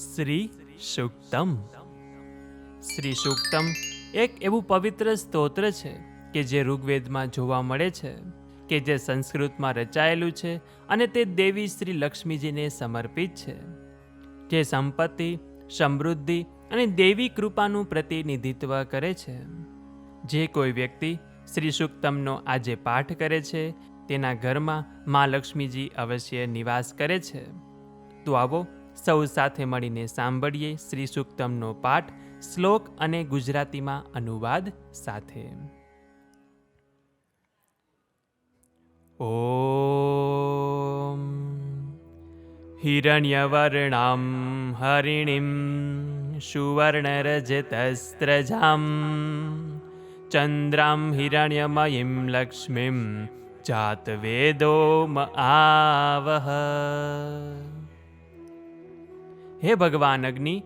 શ્રી સુક્તમ. શ્રી સુક્તમ એક એવું પવિત્ર સ્તોત્ર છે કે જે ઋગ્વેદમાં જોવા મળે છે, કે જે સંસ્કૃતમાં રચાયેલું છે અને તે દેવી શ્રી લક્ષ્મીજીને સમર્પિત છે. જે સંપત્તિ, સમૃદ્ધિ અને દેવી કૃપાનું પ્રતિનિધિત્વ કરે છે. જે કોઈ વ્યક્તિ શ્રી સુક્તમનો આજે પાઠ કરે છે, તેના ઘરમાં મા લક્ષ્મીજી અવશ્ય નિવાસ કરે છે. તો આવો સૌ સાથે મળીને સાંભળીએ શ્રી સુક્તમનો પાઠ શ્લોક અને ગુજરાતીમાં અનુવાદ સાથે. ઓમ હિરણ્યવર્ણામ હરિણીમ સુવર્ણરજતસ્ત્રજામ ચંદ્રામ હિરણ્યમયીમ લક્ષ્મીમ જાતવેદોમ આવહ હે ભગવાન અગ્નિ,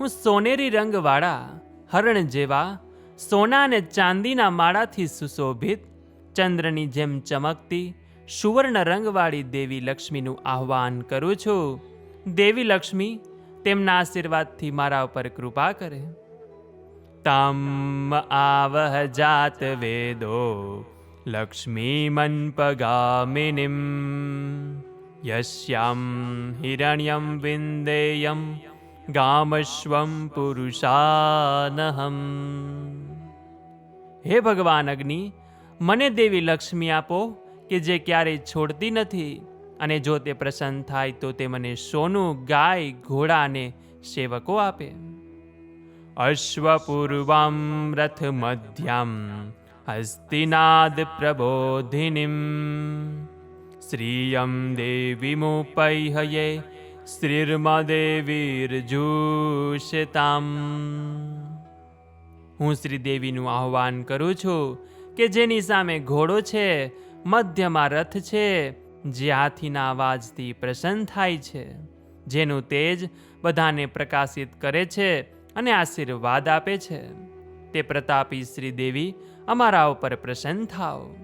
હું સોનેરી રંગવાળા, હરણ જેવા, સોના અને ચાંદીના માળાથી સુશોભિત, ચંદ્રની જેમ ચમકતી, સુવર્ણ રંગવાળી દેવી લક્ષ્મીનું આહ્વાન કરું છું. દેવી લક્ષ્મી, તેમના આશીર્વાદથી મારા ઉપર કૃપા કરે. તમ આવહ જાત વેદો, લક્ષ્મી મનપગામિનીમ યસ્યામ હિરણ્યમ વિંદેયમ ગામશ્વમ પુરુષાનહમ હે ભગવાન અગ્નિ મને દેવી લક્ષ્મી આપો કે જે ક્યારેય છોડતી નથી અને જો તે પ્રસન્ન થાય તો તે મને સોનું, ગાય, ઘોડા અને સેવકો આપે. અશ્વપૂર્વામ રથ મધ્યમ હસ્તિનાદ પ્રબોધિનીમ. શ્રિયમ દેવીમુપૈહયે શ્રીર્મદેવીર્જુષતામ હું શ્રીદેવીનું આહ્વાન કરું છું કે જેની સામે ઘોડો છે, મધ્યમાં રથ છે, જે હાથીના અવાજથી પ્રસન્ન થાય છે, જેનું તેજ બધાને પ્રકાશિત કરે છે અને આશીર્વાદ આપે છે. તે પ્રતાપી શ્રીદેવી અમારા ઉપર પ્રસન્ન થાવ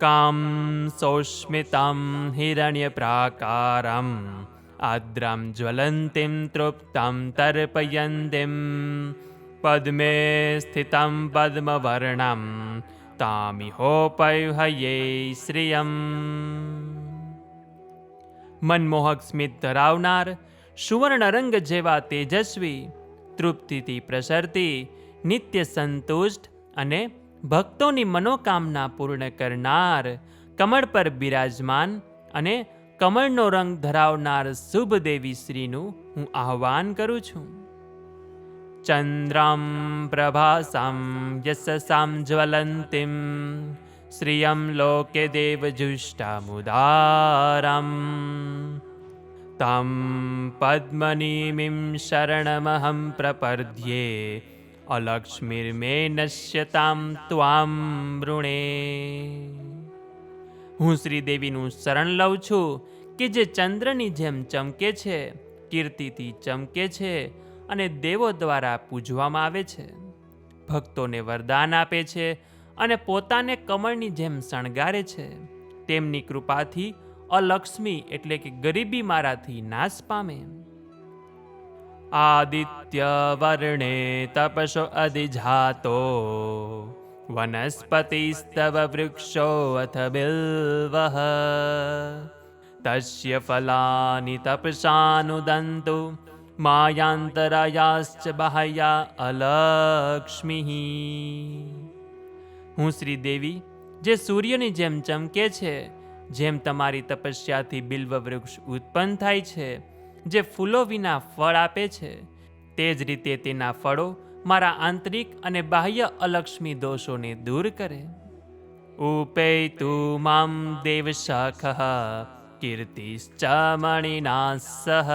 સૌષ્મિતમ હિરણ્ય પ્રાકારમ આદ્રામ જ્વલંતીમ તૃપ્તમ તર્પયંતીમ પદ્મે સ્થિતમ પદ્મવર્ણમ તામિહોપૈહયે શ્રિયમ મનમોહક સ્મિત ધરાવનાર સુવર્ણરંગ જેવા તેજસ્વી તૃપ્તિથી પ્રસરતી નિત્ય સંતુષ્ટ અને ભક્તોની મનોકામના પૂર્ણ કરનાર, કમળ પર બિરાજમાન અને કમળનો રંગ ધરાવનાર શુભ દેવી શ્રીનું હું આહ્વાન કરું છું. ચંદ્રમ પ્રભાસામ યશસામ જ્વલંતિમ, શ્રિયમ લોકે દેવજુષ્ટામુદારમ. તમ પદ્મનીમિમ શરણમહં પ્રપદ્યે અલક્ષ્મીર્મે નશ્યતામ ત્વામ વૃણે હું શ્રીદેવીનું શરણ લઉં છું કે જે ચંદ્રની જેમ ચમકે છે, કીર્તિથી ચમકે છે અને દેવો દ્વારા પૂજવામાં આવે છે. ભક્તોને વરદાન આપે છે અને પોતાને કમળની જેમ શણગારે છે. તેમની કૃપાથી અલક્ષ્મી એટલે કે ગરીબી મારાથી નાશ પામે. તપસો અધિજાતો વનસ્પતિસ્તવ વૃક્ષો અથ બિલ્વઃ તસ્ય ફલાની તપસાનુદંતુ માયાંતરાયાશ્ચ બાહ્યા અલક્ષ્મી હું શ્રી દેવી જે સૂર્યની જેમ ચમકે છે, જેમ તમારી તપસ્યાથી બિલ્વ વૃક્ષ ઉત્પન્ન થાય છે જે ફૂલો વિના ફળ આપે છે, તે જ રીતે તેના ફળો મારા આંતરિક અને બાહ્ય અલક્ષ્મી દોષોને દૂર કરે. ઉપેતુ મામ દેવશાખ કીર્તિશ્ચ મણિના સહ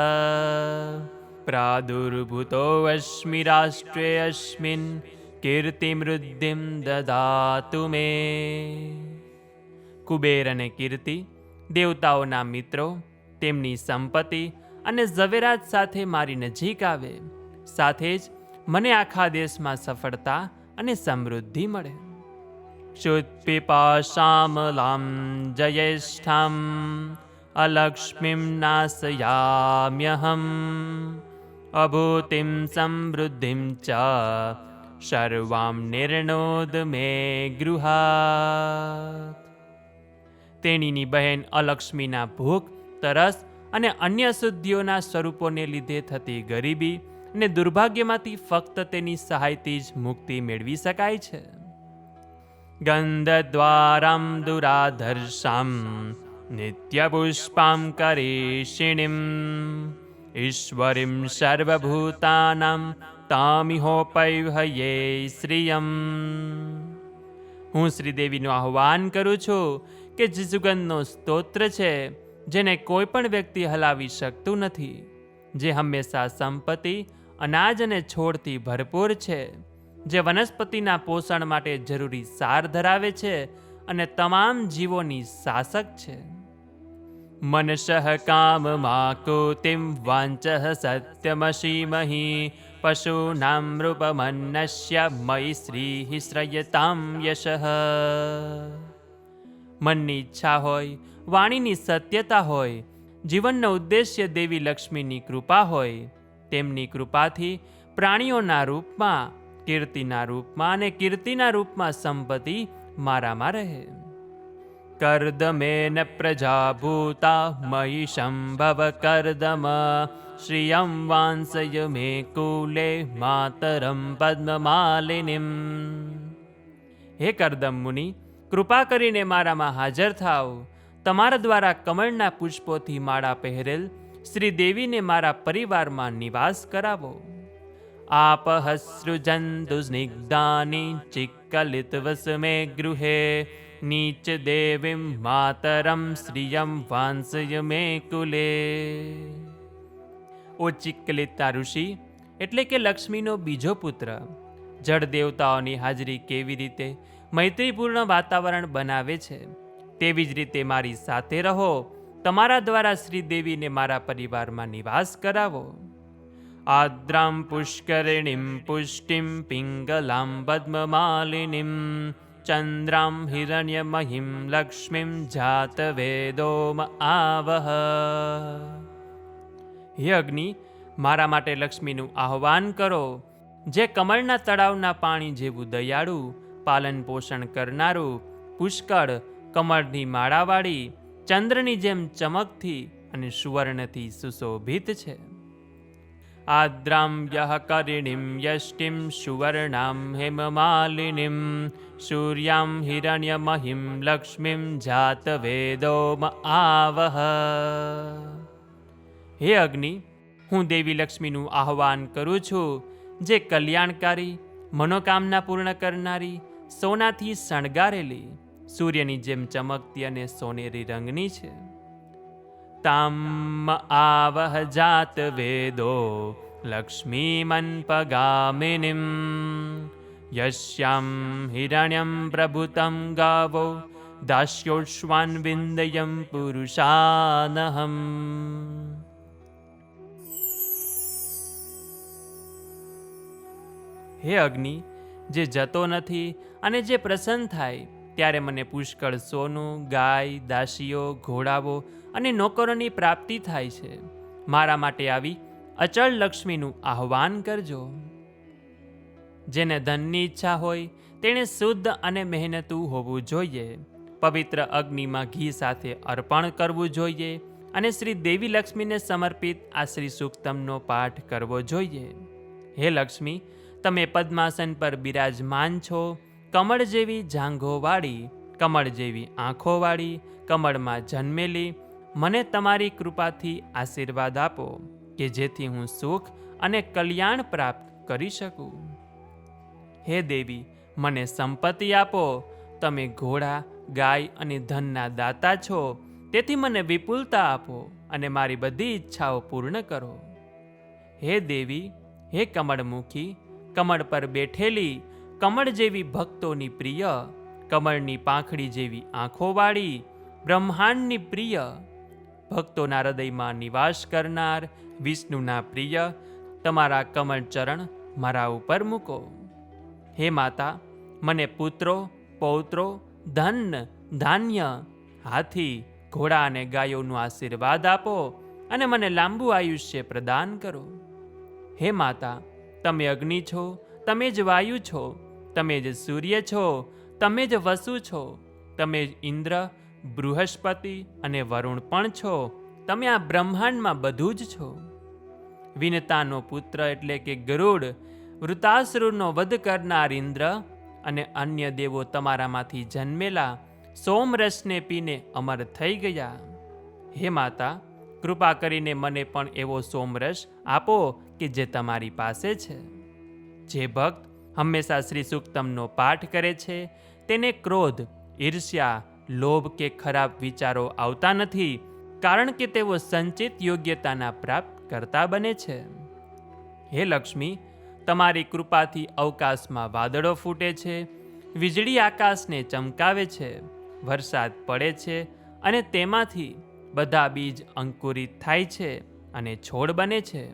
પ્રાદુર્ભૂતો અસ્મિ રાષ્ટ્રે અસ્મિન કીર્તિમૃદ્ધિમ દદાતુ મે કુબેર અને કીર્તિ દેવતાઓના મિત્રો, તેમની સંપત્તિ અને ઝવેરાત સાથે મારી નજીક આવે. સાથે જ મને આખા દેશમાં સફળતા અને સમૃદ્ધિ મળે. શુત્પિપાશામલામ જયેષ્ઠામ, અલક્ષ્મીમ નાશયામ્યહમ અભૂતિમ સમૃદ્ધિમ ચ, સર્વામ નિર્ણોદ મે તેણીની બહેન અલક્ષ્મીના ભૂખ, તરસ અને અન્ય શુદ્ધિઓના સ્વરૂપોને લીધે થતી ગરીબી અને દુર્ભાગ્યમાંથી ફક્ત તેની સહાયથી જ મુક્તિ મેળવી શકાય છે. ગંધ દ્વારામ દુરાધર્ષામ નિત્યપુષ્પામ કરેશિણીમ ઈશ્વરીમ સર્વભૂતાનામ તામિહોપૈહયે શ્રિયમ. હું શ્રીદેવીનું આહ્વાન કરું છું કે જે સુગંધનો સ્તોત્ર છે જેને કોઈ પણ વ્યક્તિ હલાવી શકતું નથી, જે હંમેશા સંપત્તિ, અનાજ અને છોડથી ભરપૂર છે, જે વનસ્પતિના પોષણ માટે જરૂરી સાર ધરાવે છે અને તમામ જીવોની શાસક છે. મનશ કામમાકુતિમ વાંચ સત્યમશીમહી પશુનામ રૂપમન્નસ્ય મયી શ્રી શ્રયતામ યશ. મનની ઈચ્છા હોય વાણીની સત્યતા હોય, જીવનનો ઉદ્દેશ્ય દેવી લક્ષ્મીની કૃપા હોય, તેમની કૃપાથી પ્રાણીઓના રૂપમાં, કીર્તિના રૂપમાં અને કીર્તિના રૂપમાં સંપત્તિ મારામાં રહે. કર્દમેન પ્રજાભૂતા મયી સંભવ કર્દમ, શ્રિયં વાંસય મે કુલે માતરમ પદ્મમાલિનીમ. હે કરદમ મુનિ, કૃપા કરીને મારામાં હાજર થાવ. તમારા દ્વારા કમળના પુષ્પોથી માળા પહેરેલ શ્રી દેવીને મારા પરિવારમાં નિવાસ કરાવો. આપ આપહસૃજંતુ સ્નિગ્ધાની ચિક્કલિતવસમે ગૃહે, નીચ દેવીમ માતરમ શ્રિયમ વાંસય મે કુલે. ઓ ચિક્કલિતા ઋષિ, એટલે કે લક્ષ્મીનો બીજો પુત્ર, જળ દેવતાઓની હાજરી કેવી રીતે મૈત્રીપૂર્ણ વાતાવરણ બનાવે છે? તેવી જ રીતે મારી સાથે રહો. તમારા દ્વારા શ્રીદેવીને મારા પરિવારમાં નિવાસ કરાવો. આદ્રામ પુષ્કરિણીમ, પુષ્ટિમ પિંગલામ, પદ્મમાલિનીમ, ચંદ્રામ હિરણ્યમહિમ, લક્ષ્મીમ જાત વેદોમ આવહ. હે અગ્નિ મારા માટે લક્ષ્મીનું આહ્વાન કરો. જે કમળના તળાવના પાણી જેવું દયાળુ પાલન પોષણ કરનારું, પુષ્કળ કમળની માળાવાળી, ચંદ્રની જેમ ચમકથી અને સુવર્ણથી સુશોભિત છે. આદ્રામ યહ કરિણીમ યષ્ટિમ સુવર્ણામ હેમમાલિનીમ, સૂર્યામ હિરણ્યમહિમ લક્ષ્મીમ જાત વેદોમ આવહ. હે અગ્નિ, હું દેવી લક્ષ્મીનું આહ્વાન કરું છું, જે કલ્યાણકારી, મનોકામના પૂર્ણ કરનારી, સોનાથી શણગારેલી સૂર્યની જેમ ચમકતી અને સોનેરી રંગની છે. તામ આવહ જાત વેદો લક્ષ્મીમન પગામિનીમ. યશ્યામ હિરણ્યમ પ્રભુતમ ગાવો દાસ્યોશ્વાન વિંદયમ પુરુષાનહમ. હે અગ્નિ, જે જતો નથી અને જે પ્રસન્ન થાય ત્યારે મને પુષ્કળ સોનું, ગાય, દાસીઓ, ઘોડાઓ અને નોકરોની પ્રાપ્તિ થાય છે. મારા માટે આવી અચળ લક્ષ્મીનું આહ્વાન કરજો. જેને ધનની ઈચ્છા હોય, તેણે શુદ્ધ અને મહેનતું હોવું જોઈએ. પવિત્ર અગ્નિમાં ઘી સાથે અર્પણ કરવું જોઈએ અને શ્રી દેવી લક્ષ્મીને સમર્પિત આ શ્રી સૂક્તમનો પાઠ કરવો જોઈએ. હે લક્ષ્મી, તમે પદ્માસન પર બિરાજમાન છો. કમળ જેવી જાંઘોવાળી, કમળ જેવી આંખોવાળી, કમળમાં જન્મેલી, મને તમારી કૃપાથી આશીર્વાદ આપો કે જેથી હું સુખ અને કલ્યાણ પ્રાપ્ત કરી શકું. હે દેવી, મને સંપત્તિ આપો. તમે ઘોડા, ગાય અને ધનના દાતા છો. તેથી મને વિપુલતા આપો અને મારી બધી ઈચ્છાઓ પૂર્ણ કરો. હે દેવી, હે કમળમુખી, કમળ પર બેઠેલી કમળ જેવી ભક્તોની પ્રિય, કમળની પાંખડી જેવી આંખોવાળી, બ્રહ્માંડની પ્રિય, ભક્તોના હૃદયમાં નિવાસ કરનાર વિષ્ણુના પ્રિય, તમારા કમળ ચરણ મારા ઉપર મૂકો. હે માતા, મને પુત્રો, પૌત્રો, ધન, ધાન્ય, હાથી, ઘોડા અને ગાયોનું આશીર્વાદ આપો અને મને લાંબુ આયુષ્ય પ્રદાન કરો. હે માતા, તમે અગ્નિ છો, તમે જ વાયુ છો તમે જ સૂર્ય છો, તમે જ વસુ છો, તમે જ ઇન્દ્ર, બૃહસ્પતિ અને વરુણ પણ છો, તમે આ બ્રહ્માંડમાં બધું જ છો. વિનતાનો પુત્ર એટલે કે ગરુડ, વૃતાસુરનો વધ કરનાર ઇન્દ્ર અને અન્ય દેવો તમારામાંથી જન્મેલા, સોમરસને પીને અમર થઈ ગયા. હે માતા, કૃપા કરીને મને પણ એવો સોમરસ આપો કે જે તમારી પાસે છે. જે ભક્ત હંમેશા શ્રી સુક્તમનો પાઠ કરે છે. તેને ક્રોધ, ઈર્ષ્યા, લોભ કે ખરાબ વિચારો આવતા નથી, કારણ કે તેઓ સંચિત યોગ્યતાના પ્રાપ્ત કરતા બને છે. હે લક્ષ્મી, તમારી કૃપાથી અવકાશમાં વાદળો ફૂટે છે, વીજળી આકાશને ચમકાવે છે, વરસાદ પડે છે અને તેમાંથી બધા બીજ અંકુરિત થાય છે અને છોડ બને છે.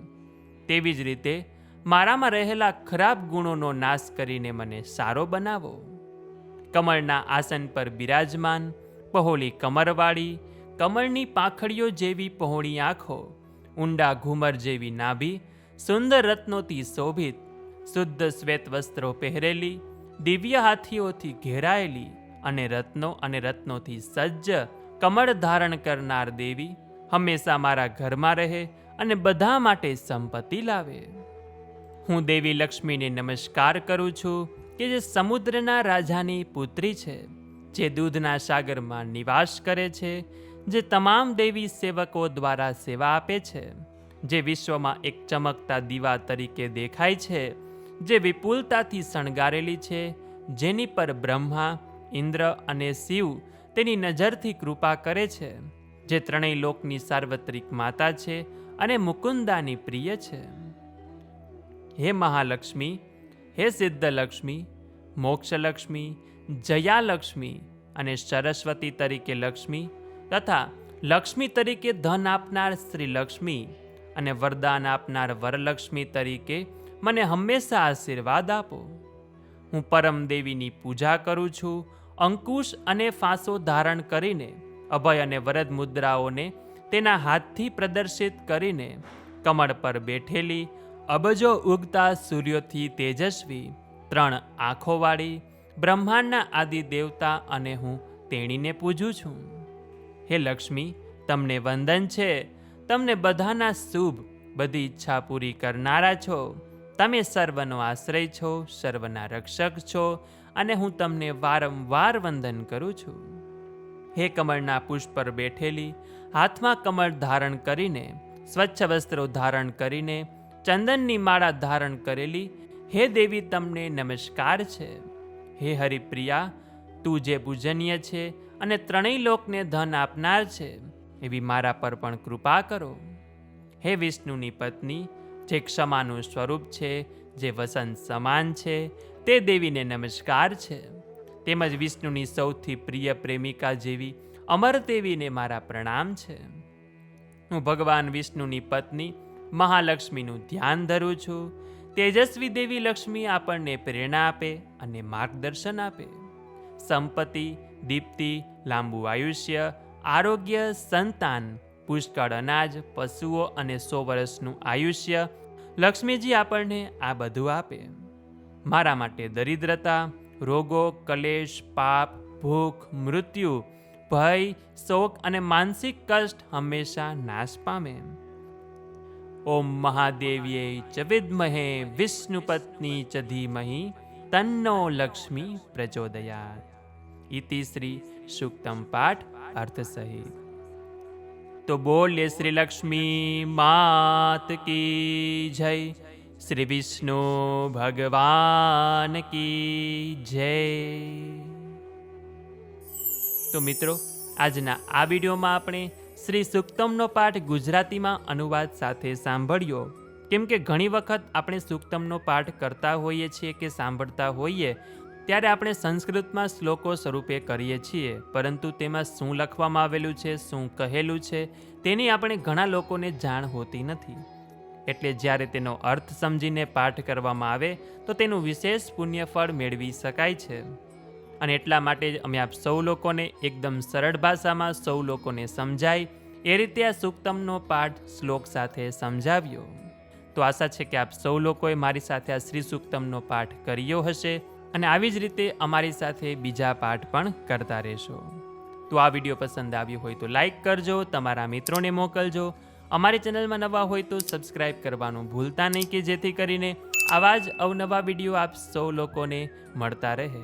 તેવી જ રીતે મારામાં રહેલા ખરાબ ગુણોનો નાશ કરીને મને સારો બનાવો. કમળના આસન પર બિરાજમાન પહોળી કમરવાળી, કમળની પાંખડીઓ જેવી પહોળી આંખો, ઊંડા ઘૂમર જેવી નાભી, સુંદર રત્નોથી શોભિત, શુદ્ધ શ્વેત વસ્ત્રો પહેરેલી, દિવ્ય હાથીઓથી ઘેરાયેલી અને રત્નો અને રત્નોથી સજ્જ કમળ ધારણ કરનાર દેવી હંમેશા મારા ઘરમાં રહે અને બધા માટે સંપત્તિ લાવે. હું દેવી લક્ષ્મીને નમસ્કાર કરું છું કે જે સમુદ્રના રાજાની પુત્રી છે, જે દૂધના સાગરમાં નિવાસ કરે છે, જે તમામ દેવી સેવકો દ્વારા સેવા આપે છે, જે વિશ્વમાં એક ચમકતા દીવા તરીકે દેખાય છે, જે વિપુલતાથી શણગારેલી છે, જેની પર બ્રહ્મા, ઇન્દ્ર અને શિવ તેની નજરથી કૃપા કરે છે, જે ત્રણેય લોકની સાર્વત્રિક માતા છે અને મુકુંદાની પ્રિય છે. હે મહાલક્ષ્મી, હે સિદ્ધલક્ષ્મી, મોક્ષલક્ષ્મી, જયાલક્ષ્મી અને સરસ્વતી તરીકે લક્ષ્મી તથા લક્ષ્મી તરીકે ધન આપનાર શ્રી લક્ષ્મી અને વરદાન આપનાર વરલક્ષ્મી તરીકે મને હંમેશા આશીર્વાદ આપો. હું પરમ દેવીની પૂજા કરું છું, અંકુશ અને ફાંસો ધારણ કરીને, અભય અને વરદ મુદ્રાઓને તેના હાથથી પ્રદર્શિત કરીને, કમળ પર બેઠેલી અબજો ઉગતા સૂર્યોથી તેજસ્વી, ત્રણ આંખોવાળી, બ્રહ્માંડના આદિ દેવતા અને હું તેણીને પૂજું છું. હે લક્ષ્મી, તમને વંદન છે. તમને બધાના શુભ, બધી ઈચ્છા પૂરી કરનારા છો. તમે સર્વનો આશ્રય છો, સર્વના રક્ષક છો અને હું તમને વારંવાર વંદન કરું છું. હે કમળના પુષ્પ પર બેઠેલી, હાથમાં કમળ ધારણ કરીને, સ્વચ્છ વસ્ત્રો ધારણ કરીને ચંદનની માળા ધારણ કરેલી, હે દેવી તમને નમસ્કાર છે. હે હરિપ્રિયા, તું જે પૂજનીય છે અને ત્રણેય લોકને ધન આપનાર છે, એવી મારા પર પણ કૃપા કરો. હે વિષ્ણુની પત્ની, જે ક્ષમાનું સ્વરૂપ છે, જે વસંત સમાન છે, તે દેવીને નમસ્કાર છે. તેમજ વિષ્ણુની સૌથી પ્રિય પ્રેમિકા જેવી અમર દેવીને મારા પ્રણામ છે. હું ભગવાન વિષ્ણુની પત્ની મહાલક્ષ્મીનું ધ્યાન ધરું છું. તેજસ્વી દેવી લક્ષ્મી આપણને પ્રેરણા આપે અને માર્ગદર્શન આપે. સંપત્તિ, દીપ્તિ, લાંબુ આયુષ્ય, આરોગ્ય, સંતાન, પુષ્કળ અનાજ, પશુઓ અને સો વર્ષનું આયુષ્ય લક્ષ્મીજી આપણને આ બધું આપે. મારા માટે દરિદ્રતા, રોગો, કલેશ, પાપ, ભૂખ, મૃત્યુ, ભય, શોક અને માનસિક કષ્ટ હંમેશા નાશ પામે. ઓમ મહાદેવ્યે ચ વિદ્મહે, વિષ્ણુપત્ની ચ ધીમહિ, તન્નો લક્ષ્મી પ્રચોદયાત. ઇતિ શ્રી સુક્તમ પાઠ અર્થ સહિત તો બોલે શ્રી લક્ષ્મી, માત કી જય. શ્રી વિષ્ણુ ભગવાન કી જય. તો મિત્રો, આજના આ વિડીયોમાં આપણે શ્રી સુક્તમનો પાઠ ગુજરાતીમાં અનુવાદ સાથે સાંભળ્યો. કેમ કે ઘણી વખત આપણે સુક્તમનો પાઠ કરતા હોઈએ છીએ કે સાંભળતા હોઈએ, ત્યારે આપણે સંસ્કૃતમાં શ્લોકો સ્વરૂપે કરીએ છીએ. પરંતુ તેમાં શું લખવામાં આવેલું છે, શું કહેલું છે, તેની આપણે ઘણા લોકોને જાણ હોતી નથી. એટલે જ્યારે તેનો અર્થ સમજીને પાઠ કરવામાં આવે, તો તેનું વિશેષ પુણ્યફળ મેળવી શકાય છે. અને એટલા માટે જ અમે આપ સૌ લોકોને એકદમ સરળ ભાષામાં સૌ લોકોને સમજાય એ રીતે આ સુક્તમનો પાઠ શ્લોક સાથે સમજાવ્યો. તો આશા છે કે આપ સૌ લોકોએ મારી સાથે આ શ્રી સૂક્તમનો પાઠ કર્યો હશે અને આવી જ રીતે અમારી સાથે બીજા પાઠ પણ કરતા રહેશો. તો આ વીડિયો પસંદ આવ્યો હોય તો લાઈક કરજો, તમારા મિત્રોને મોકલજો. અમારી ચેનલમાં નવા હોય તો સબસ્ક્રાઈબ કરવાનું ભૂલતા નહીં કે જેથી કરીને આવા જ અવનવા વીડિયો આપ સૌ લોકોને મળતા રહે.